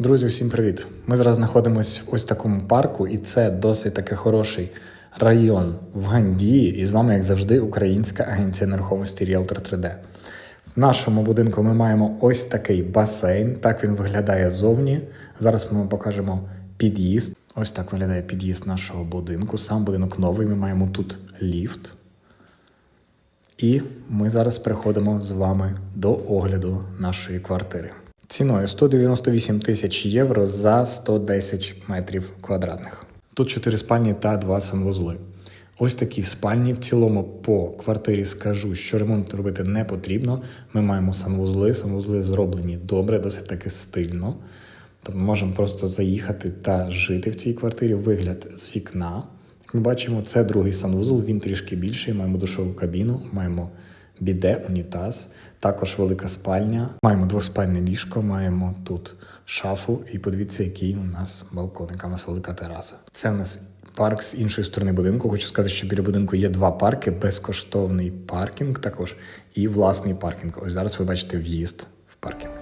Друзі, всім привіт! Ми зараз знаходимося в ось такому парку, і це досить таки хороший район в Гандії. І з вами, як завжди, українська агенція нерухомості Realtor 3D. В нашому будинку ми маємо ось такий басейн. Так він виглядає ззовні. Зараз ми вам покажемо під'їзд. Ось так виглядає під'їзд нашого будинку. Сам будинок новий. Ми маємо тут ліфт. І ми зараз переходимо з вами до огляду нашої квартири. Ціною 198 тисяч євро за 110 метрів квадратних. Тут 4 спальні та 2 санвузли. Ось такі в спальні. В цілому по квартирі скажу, що ремонт робити не потрібно. Ми маємо санвузли. Санвузли зроблені добре, досить таки стильно. Тобто ми можемо просто заїхати та жити в цій квартирі. Вигляд з вікна. Як ми бачимо, це другий санвузол, він трішки більший. Маємо душову кабіну, маємо біде, унітаз, також велика спальня. Маємо двоспальне ліжко, маємо тут шафу. І подивіться, який у нас балкон, яка у нас велика тераса. Це у нас парк з іншої сторони будинку. Хочу сказати, що біля будинку є два парки: безкоштовний паркінг також і власний паркінг. Ось зараз ви бачите в'їзд в паркінг.